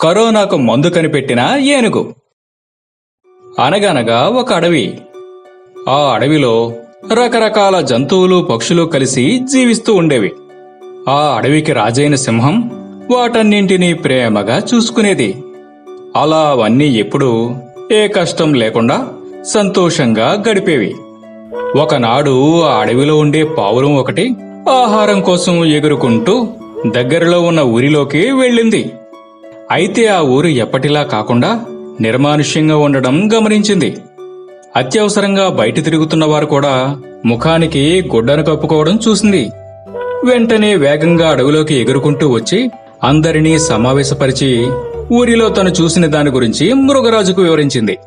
కరోనాకు మందు కనిపెట్టిన ఏనుగు. అనగనగా ఒక అడవి. ఆ అడవిలో రకరకాల జంతువులు పక్షులు కలిసి జీవిస్తూ ఉండేవి. ఆ అడవికి రాజైన సింహం వాటన్నింటినీ ప్రేమగా చూసుకునేది. అలా అవన్నీ ఎప్పుడూ ఏ కష్టం లేకుండా సంతోషంగా గడిపేవి. ఒకనాడు ఆ అడవిలో ఉండే పావురం ఒకటి ఆహారం కోసం ఎగురుకుంటూ దగ్గరలో ఉన్న ఊరిలోకి వెళ్ళింది. అయితే ఆ ఊరు ఎప్పటిలా కాకుండా నిర్మానుష్యంగా ఉండడం గమనించింది. అత్యవసరంగా బయట తిరుగుతున్న వారు కూడా ముఖానికి గుడ్డను కప్పుకోవడం చూసింది. వెంటనే వేగంగా అడవిలోకి ఎగురుకుంటూ వచ్చి అందరినీ సమావేశపరిచి ఊరిలో తను చూసిన దాని గురించి మృగరాజుకు వివరించింది.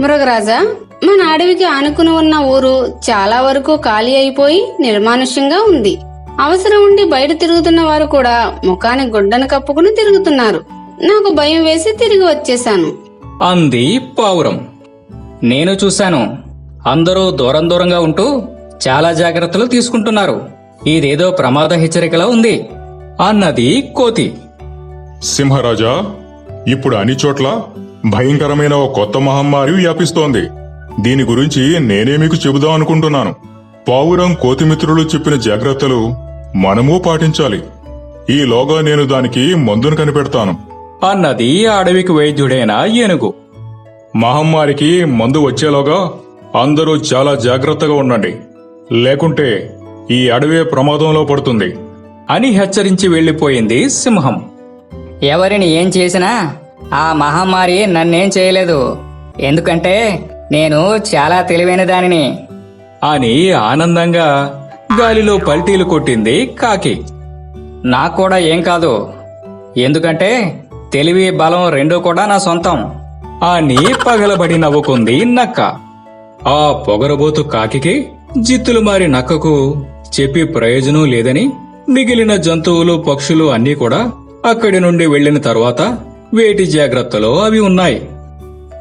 మృగరాజా మన అడవికి ఆనుకుని ఉన్న ఊరు చాలా వరకు ఖాళీ అయిపోయి నిర్మానుష్యంగా ఉంది. అవసరం ఉండి బయట తిరుగుతున్న వారు కూడా ముఖానికి గుడ్డను కప్పుకుని తిరుగుతున్నారు. నాకు భయం వేసి తిరిగి వచ్చేశాను. అంది పావురం. నేను చూశాను. అందరూ దూరం దూరంగా ఉంటూ చాలా జాగ్రత్తలు తీసుకుంటున్నారు. ఇదేదో ప్రమాద హెచ్చరికలా ఉంది అన్నది కోతి. సింహరాజా ఇప్పుడు అన్ని చోట్ల భయంకరమైన ఓ కొత్త మహమ్మారి వ్యాపిస్తోంది. దీని గురించి నేనే మీకు చెబుదాం అనుకుంటున్నాను. పావురం కోతిమిత్రులు చెప్పిన జాగ్రత్తలు మనము పాటించాలి. ఈలోగా నేను దానికి మందును కనిపెడతాను. అన్నది అడవికి వైద్యుడైన ఏనుగు. మహమ్మారికి మందు వచ్చేలోగా అందరూ చాలా జాగ్రత్తగా ఉండండి. లేకుంటే ఈ అడవే ప్రమాదంలో పడుతుంది. అని హెచ్చరించి వెళ్ళిపోయింది సింహం. ఎవరిని ఏం చేసినా ఆ మహమ్మారి నన్నేం చేయలేదు. ఎందుకంటే నేను చాలా తెలివైన దానిని. అని ఆనందంగా గాలిలో పల్టీలు కొట్టింది కాకి. నాకు కూడా ఏం కాదు. ఎందుకంటే తెలివి బలం రెండూ కూడా నా సొంతం. అని పగలబడి నవ్వుకుంది నక్క. ఆ పొగరబోతు కాకికి జిత్తులు మారి నక్కకు చెప్పి ప్రయోజనం లేదని మిగిలిన జంతువులు పక్షులు అన్నీ కూడా అక్కడి నుండి వెళ్ళిన తరువాత వేటి జాగ్రత్తలో అవి ఉన్నాయి.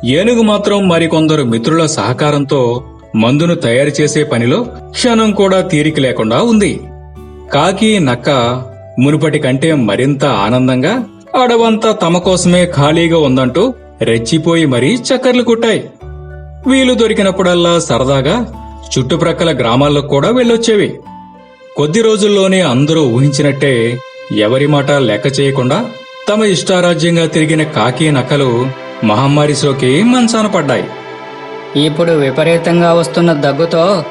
ఏనుగు మాత్రం మరికొందరు మిత్రుల సహకారంతో మందును తయారు చేసే పనిలో క్షణం కూడా తీరిక లేకుండా ఉంది. కాకి నక్క మునుపటి కంటే మరింత ఆనందంగా అడవంతా తమ కోసమే ఖాళీగా ఉందంటూ రెచ్చిపోయి మరీ చక్కర్లు కుట్టాయి. వీలు దొరికినప్పుడల్లా సరదాగా చుట్టుప్రక్కల గ్రామాల్లో కూడా వెళ్ళొచ్చేవి. కొద్ది రోజుల్లోనే అందరూ ఊహించినట్టే ఎవరి మాట లెక్క చేయకుండా తమ ఇష్టారాజ్యంగా తిరిగిన కాకి నక్కలు మహమ్మారి సోకి మంచాన పడ్డాయి. ఇప్పుడు విపరీతంగా వస్తున్న దగ్గుతో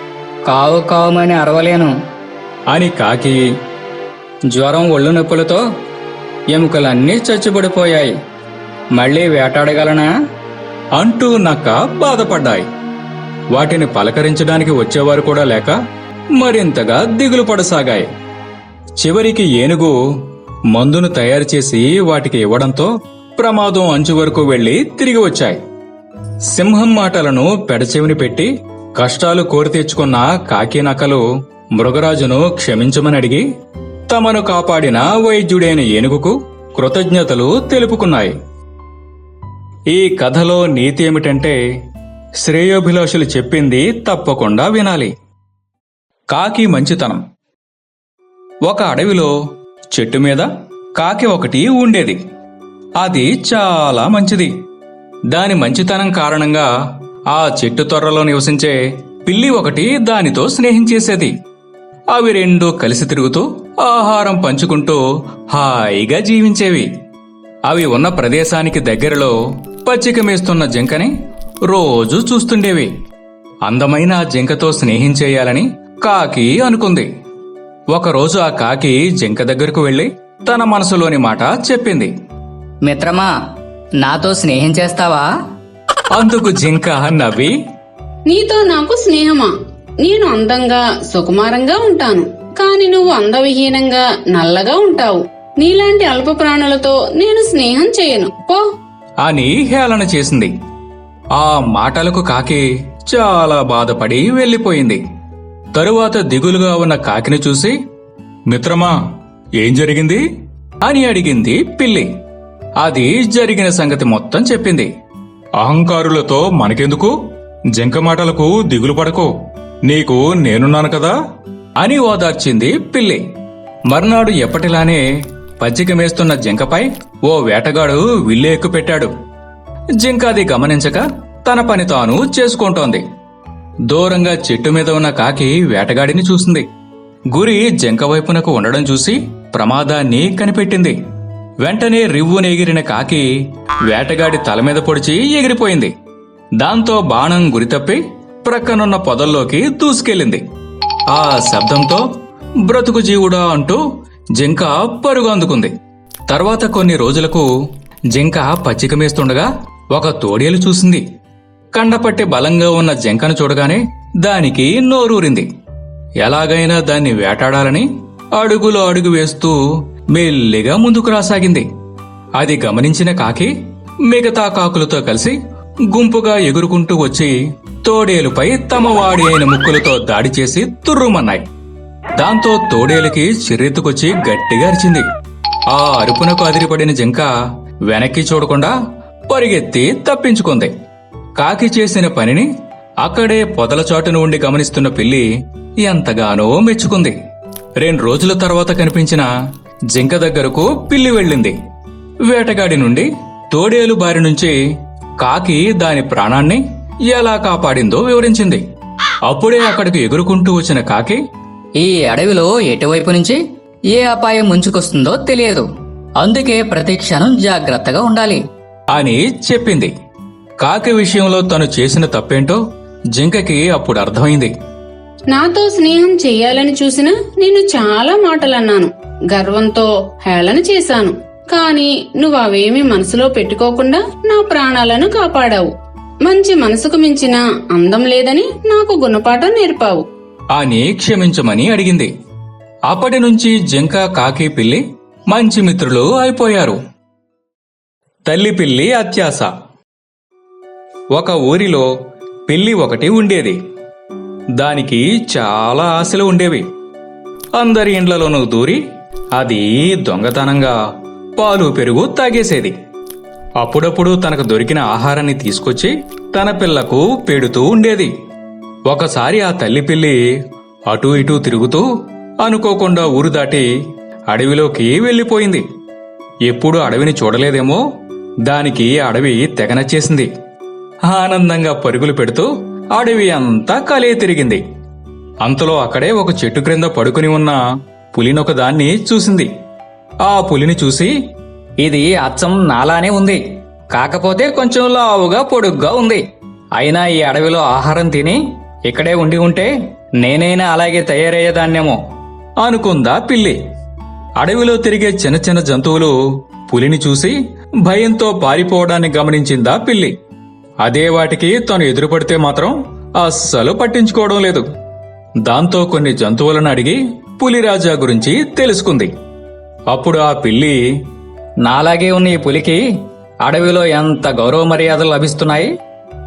కావు కావుమని అరవలేను. అని కాకి జ్వరం ఒళ్ళు నొప్పులతో ఎముకలన్నీ చచ్చుబడిపోయాయి మళ్ళీ వేటాడగలనా? అంటూ నక్క బాధపడ్డాయి. వాటిని పలకరించడానికి వచ్చేవారు కూడా లేక మరింతగా దిగులు పడసాగాయి. చివరికి ఏనుగు మందును తయారు చేసి వాటికి ఇవ్వడంతో ప్రమాదం అంచు వరకు వెళ్ళి తిరిగి వచ్చాయి. సింహం మాటలను పెడచెవిని పెట్టి కష్టాలు కోరి తెచ్చుకున్న కాకి నక్కలు మృగరాజును క్షమించమని అడిగి తమను కాపాడిన వైద్యుడైన ఏనుగుకు కృతజ్ఞతలు తెలుపుకున్నాయి. ఈ కథలో నీతి ఏమిటంటే శ్రేయోభిలాషులు చెప్పింది తప్పకుండా వినాలి. కాకి మంచితనం. ఒక అడవిలో చెట్టు మీద కాకి ఒకటి ఉండేది. అది చాలా మంచిది. దాని మంచితనం కారణంగా ఆ చెట్టు తొర్రలో నివసించే పిల్లి ఒకటి దానితో స్నేహించేసేది అవి రెండూ కలిసి తిరుగుతూ ఆహారం పంచుకుంటూ హాయిగా జీవించేవి. అవి ఉన్న ప్రదేశానికి దగ్గరలో పచ్చిక మేస్తున్న జింకని రోజు చూస్తుండేవి. అందమైన ఆ జింకతో స్నేహం చేయాలని కాకి అనుకుంది. ఒకరోజు ఆ కాకి జింక దగ్గరకు వెళ్ళి తన మనసులోని మాట చెప్పింది. మిత్రమా నాతో స్నేహం చేస్తావా? అందుకు జింక నవ్వి నీతో నాకు స్నేహమా? నేను అందంగా సుకుమారంగా ఉంటాను. కాని నువ్వు అందవిహీనంగా నల్లగా ఉంటావు. నీలాంటి అల్ప ప్రాణులతో నేను స్నేహం చేయను. పో. అని హేళన చేసింది. ఆ మాటలకు కాకి చాలా బాధపడి వెళ్ళిపోయింది తరువాత దిగులుగా ఉన్న కాకిని చూసి మిత్రమా ఏం జరిగింది? అని అడిగింది పిల్లి. అది జరిగిన సంగతి మొత్తం చెప్పింది. అహంకారులతో మనకెందుకు? జింక మాటలకు దిగులు పడకు. నీకు నేనున్నాను కదా. అని ఓదార్చింది పిల్లి. మర్నాడు ఎప్పటిలానే పచ్చికమేస్తున్న జింకపై ఓ వేటగాడు విల్లు ఎక్కుపెట్టాడు జింక అది గమనించక తన పని తాను చేసుకుంటోంది. దూరంగా చెట్టు మీద ఉన్న కాకి వేటగాడిని చూసింది. గురి జింక వైపునకు ఉండడం చూసి ప్రమాదాన్ని కనిపెట్టింది. వెంటనే రివ్వున ఎగిరిన కాకి వేటగాడి తల మీద పొడిచి ఎగిరిపోయింది. దాంతో బాణం గురి తప్పి ప్రక్కనున్న పొదల్లోకి దూసుకెళ్ళింది. ఆ శబ్దంతో బ్రతుకు జీవుడా అంటూ జింక పరుగు అందుకుంది. తర్వాత కొన్ని రోజులకు జింక పచ్చిక మేస్తుండగా ఒక తోడేలు చూసింది. కండపట్టి బలంగా ఉన్న జింకను చూడగానే దానికి నోరూరింది. ఎలాగైనా దాన్ని వేటాడాలని అడుగులో అడుగు వేస్తూ మెల్లిగా ముందుకు రాసాగింది. అది గమనించిన కాకి మిగతా కాకులతో కలిసి గుంపుగా ఎగురుకుంటూ వచ్చి తోడేలుపై తమ వాడి అయిన ముక్కులతో దాడి చేసి తుర్రుమన్నాయి. దాంతో తోడేలుకి చిర్రెత్తుకొచ్చి గట్టిగా అరిచింది. ఆ అరుపునకు అదిరిపడిన జింక వెనక్కి చూడకుండా పరిగెత్తి తప్పించుకుంది. కాకి చేసిన పనిని అక్కడే పొదల చాటున ఉండి గమనిస్తున్న పిల్లి ఎంతగానో మెచ్చుకుంది. రెండు రోజుల తర్వాత కనిపించిన జింక దగ్గరకు పిల్లి వెళ్ళింది. వేటగాడి నుండి తోడేలు బారి నుంచి కాకి దాని ప్రాణాన్ని ఎలా కాపాడిందో వివరించింది. అప్పుడే అక్కడికి ఎగురుకుంటూ వచ్చిన కాకి ఈ అడవిలో ఎటువైపు నుంచి ఏ అపాయం ముంచుకొస్తుందో తెలియదు. అందుకే ప్రతి క్షణం జాగ్రత్తగా ఉండాలి. అని చెప్పింది. కాకి విషయంలో తను చేసిన తప్పేంటో జింకకి అప్పుడు అర్థమైంది. నాతో స్నేహం చెయ్యాలని చూసినా నేను చాలా మాటలన్నాను. గర్వంతో హేళన చేశాను. కాని నువ్వు అవేమీ మనసులో పెట్టుకోకుండా నా ప్రాణాలను కాపాడావు. మంచి మనసుకు మించిన అందం లేదని నాకు గుణపాఠం నేర్పావు. అని క్షమించమని అడిగింది. అప్పటి నుంచి జింక కాకి పిల్లి మంచి మిత్రులు అయిపోయారు. తల్లి పిల్లి అత్యాస. ఒక ఊరిలో పిల్లి ఒకటి ఉండేది. దానికి చాలా ఆశలు ఉండేవి. అందరి ఇండ్లలోనూ దూరి అది దొంగతనంగా పాలు పెరుగు తాగేసేది. అప్పుడప్పుడు తనకు దొరికిన ఆహారాన్ని తీసుకొచ్చి తన పిల్లకు పెడుతూ ఉండేది. ఒకసారి ఆ తల్లి పిల్లి అటూ ఇటూ తిరుగుతూ అనుకోకుండా ఊరు దాటి అడవిలోకి వెళ్ళిపోయింది. ఎప్పుడు అడవిని చూడలేదేమో దానికి అడవి తెగనచ్చేసింది ఆనందంగా పరుగులు పెడుతూ అడవి అంతా కలే తిరిగింది. అంతలో అక్కడే ఒక చెట్టు క్రింద పడుకుని ఉన్న పులినొక దాన్ని చూసింది. ఆ పులిని చూసి ఇది అచ్చం నాలానే ఉంది. కాకపోతే కొంచెం లావుగా పొడుగ్గా ఉంది. అయినా ఈ అడవిలో ఆహారం తిని ఇక్కడే ఉండి ఉంటే నేనైనా అలాగే తయారయ్యేదాన్నేమో అనుకుందా పిల్లి. అడవిలో తిరిగే చిన్న చిన్న జంతువులు పులిని చూసి భయంతో పారిపోవడాన్ని గమనించిందా పిల్లి. అదే వాటికి తను ఎదురుపడితే మాత్రం అస్సలు పట్టించుకోవడం లేదు. దాంతో కొన్ని జంతువులను అడిగి పులిరాజా గురించి తెలుసుకుంది. అప్పుడు ఆ పిల్లి నాలాగే ఉన్న ఈ పులికి అడవిలో ఎంత గౌరవ మర్యాదలు లభిస్తున్నాయి?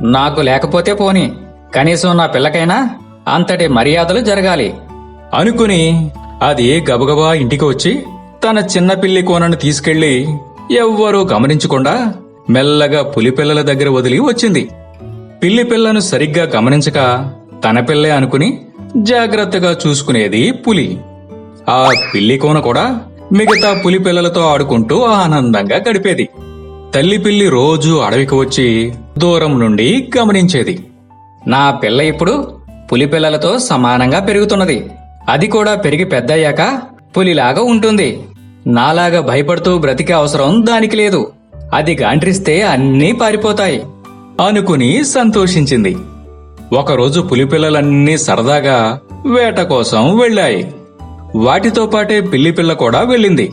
నాకు లేకపోతే పోని. కనీసం నా పిల్లకైనా అంతటి మర్యాదలు జరగాలి. అనుకుని అది గబగబా ఇంటికి వచ్చి తన చిన్న పిల్లి కోనను తీసుకెళ్ళి ఎవ్వరూ గమనించకుండా మెల్లగా పులిపిల్లల దగ్గర వదిలి వచ్చింది. పిల్లి పిల్లను సరిగ్గా గమనించక తన పిల్లే అనుకుని జాగ్రత్తగా చూసుకునేది పులి. ఆ పిల్లి కోన కూడా మిగతా పులి పిల్లలతో ఆడుకుంటూ ఆనందంగా గడిపేది. తల్లి పిల్లి రోజూ అడవికి వచ్చి దూరం నుండి గమనించేది. నా పిల్ల ఇప్పుడు పులి పిల్లలతో సమానంగా పెరుగుతున్నది. అది కూడా పెరిగి పెద్దయ్యాక పులిలాగా ఉంటుంది. నాలాగా భయపడుతూ బ్రతికే అవసరం దానికి లేదు. అది గాండ్రిస్తే అన్నీ పారిపోతాయి అనుకుని సంతోషించింది. ఒకరోజు పులిపిల్లలన్నీ సరదాగా వేట కోసం వెళ్ళాయి. వాటితో పాటే పిల్లి పిల్ల కూడా వెళ్ళింది.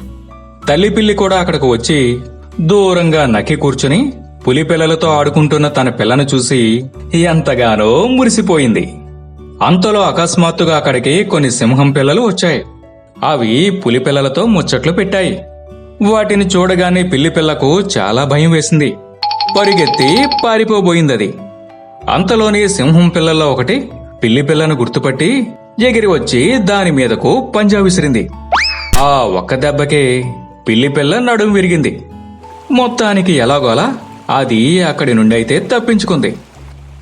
తల్లి పిల్లి కూడా అక్కడికి వచ్చి దూరంగా నక్కి కూర్చుని పులి పిల్లలతో ఆడుకుంటున్న తన పిల్లను చూసి ఎంతగానో మురిసిపోయింది. అంతలో అకస్మాత్తుగా అక్కడికి కొన్ని సింహం పిల్లలు వచ్చాయి. అవి పులి పిల్లలతో ముచ్చట్లు పెట్టాయి. వాటిని చూడగానే పిల్లి పిల్లకు చాలా భయం వేసింది. పరిగెత్తి పారిపోబోయిందది. అంతలోనే సింహం పిల్లల్లో ఒకటి పిల్లి పిల్లను గుర్తుపట్టి ఎగిరి వచ్చి దాని మీదకు పంజా విసిరింది. ఆ ఒక్క దెబ్బకే పిల్లి పిల్ల నడుం విరిగింది. మొత్తానికి ఎలాగోలా అది అక్కడి నుండి అయితే తప్పించుకుంది.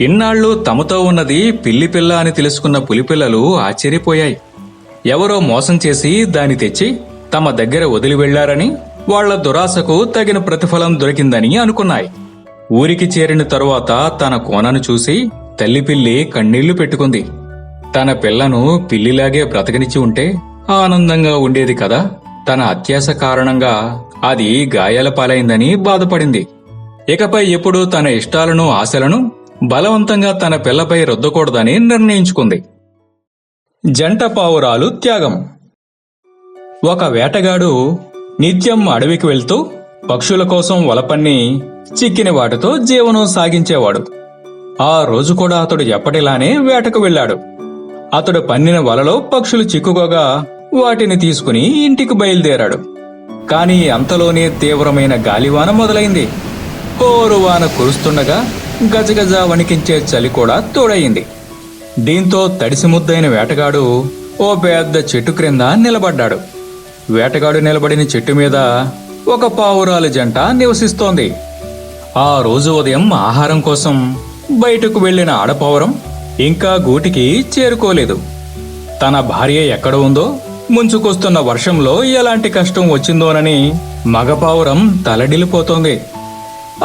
ఇన్నాళ్ళు తమతో ఉన్నది పిల్లి పిల్ల అని తెలుసుకున్న పులిపిల్లలు ఆశ్చర్యపోయాయి. ఎవరో మోసం చేసి దాన్ని తెచ్చి తమ దగ్గర వదిలి వెళ్ళారని వాళ్ళ దురాశకు తగిన ప్రతిఫలం దొరికిందని అనుకున్నాయి. ఊరికి చేరిన తరువాత తన కోనను చూసి తల్లిపిల్లి కన్నీళ్ళు పెట్టుకుంది. తన పిల్లను పిల్లిలాగే బ్రతకనిచ్చి ఉంటే ఆనందంగా ఉండేది కదా. తన అత్యాశ కారణంగా అది గాయాల పాలైందని బాధపడింది. ఇకపై ఎప్పుడు తన ఇష్టాలను ఆశలను బలవంతంగా తన పిల్లపై రుద్దకూడదని నిర్ణయించుకుంది. జంట పావురాలు త్యాగం. ఒక వేటగాడు నిత్యం అడవికి వెళ్తూ పక్షుల కోసం వలపన్ని చిక్కిన వాటితో జీవనం సాగించేవాడు. ఆ రోజు కూడా అతడు ఎప్పటిలానే వేటకు వెళ్ళాడు. అతడు పన్నిన వలలో పక్షులు చిక్కుకోగా వాటిని తీసుకుని ఇంటికి బయలుదేరాడు. కానీ అంతలోనే తీవ్రమైన గాలివాన మొదలైంది. హోరువాన కురుస్తుండగా గజగజ వణికించే చలి కూడా తోడయింది. దీంతో తడిసి ముద్దైన వేటగాడు ఓ పెద్ద చెట్టు క్రింద నిలబడ్డాడు. వేటగాడు నిలబడిన చెట్టు మీద ఒక పావురాలు జంట నివసిస్తోంది. ఆ రోజు ఉదయం ఆహారం కోసం బయటకు వెళ్ళిన ఆడపావురం ఇంకా గూటికి చేరుకోలేదు. తన భార్య ఎక్కడ ఉందో ముంచుకొస్తున్న వర్షంలో ఎలాంటి కష్టం వచ్చిందోనని మగపావురం తలడిల్లిపోతోంది.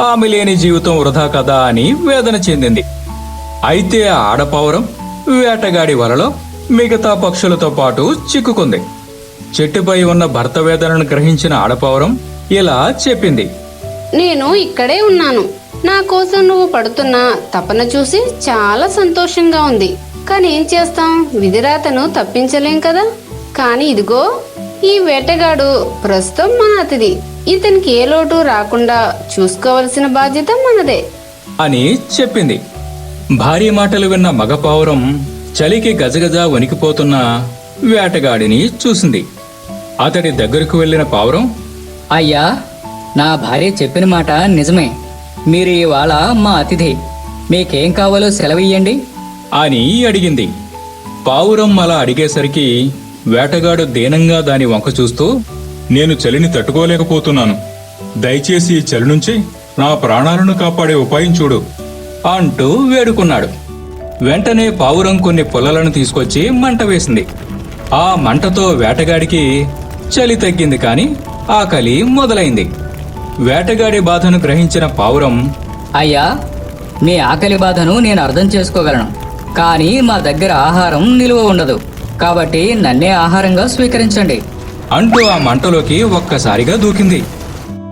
ఆమె లేని జీవితం వృధా కదా అని వేదన చెందింది. అయితే ఆడపావురం వేటగాడి వలలో మిగతా పక్షులతో పాటు చిక్కుకుంది. చెట్టుపై ఉన్న భర్త వేదనను గ్రహించిన ఆడపావురం ఇలా చెప్పింది. నేను ఇక్కడే ఉన్నాను. నా కోసం నువ్వు పడుతున్న తపన చూసి చాలా సంతోషంగా ఉంది. కానీ ఏం చేస్తాం? విధిరాతను తప్పించలేం కదా? కానీ ఇదిగో ఈ వేటగాడు ప్రస్తుతం మన అతిథి. ఇతనికి ఏ లోటు రాకుండా చూసుకోవలసిన బాధ్యత మనదే. అని చెప్పింది. భార్య మాటలు విన్న మగపావురం చలికి గజగజ వణికిపోతున్న వేటగాడిని చూసింది. అతడి దగ్గరకు వెళ్ళిన పావురం అయ్యా నా భార్య చెప్పిన మాట నిజమే. మీరు ఇవాళ మా అతిథి. మీకేం కావాలో సెలవియ్యండి. అని అడిగింది. పావురం అలా అడిగేసరికి వేటగాడు దీనంగా దాని వంక చూస్తూ నేను చలిని తట్టుకోలేకపోతున్నాను. దయచేసి ఈ చలి నుంచి నా ప్రాణాలను కాపాడే ఉపాయం చూడు అంటూ వేడుకున్నాడు. వెంటనే పావురం కొన్ని పుల్లలను తీసుకొచ్చి మంట వేసింది. ఆ మంటతో వేటగాడికి చలి తగ్గింది కాని ఆకలి మొదలైంది. వేటగాడి బాధను గ్రహించిన పావురం అయ్యా మీ ఆకలి బాధను నేను అర్థం చేసుకోగలను కానీ మా దగ్గర ఆహారం నిలువ ఉండదు కాబట్టి నన్నే ఆహారంగా స్వీకరించండి. అంటూ ఆ మంటలోకి ఒక్కసారిగా దూకింది.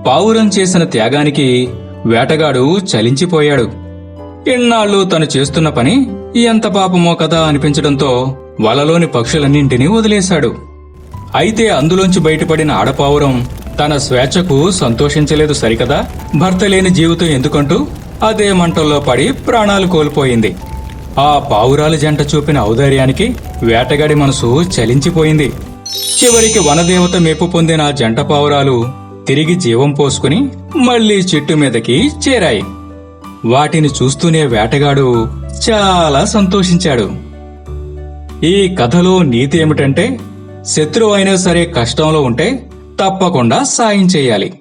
పావురం చేసిన త్యాగానికి వేటగాడు చలించిపోయాడు. ఇన్నాళ్ళు తను చేస్తున్న పని ఎంత పాపమో కదా అనిపించడంతో వలలోని పక్షులన్నింటినీ వదిలేశాడు. అయితే అందులోంచి బయటపడిన ఆడపావురం తన స్వేచ్ఛకు సంతోషించలేదు సరికదా? భర్త లేని జీవితం ఎందుకంటూ అదే మంటల్లో పడి ప్రాణాలు కోల్పోయింది. ఆ పావురాలు జంట చూపిన ఔదార్యానికి వేటగాడి మనసు చలించిపోయింది. చివరికి వనదేవత మెప్పు పొందిన జంట పావురాలు తిరిగి జీవం పోసుకుని మళ్ళీ చెట్టు మీదకి చేరాయి. వాటిని చూస్తూనే వేటగాడు చాలా సంతోషించాడు. ఈ కథలో నీతి ఏమిటంటే శత్రువు అయినా సరే కష్టంలో ఉంటే తప్పకుండా సాయం చేయాలి.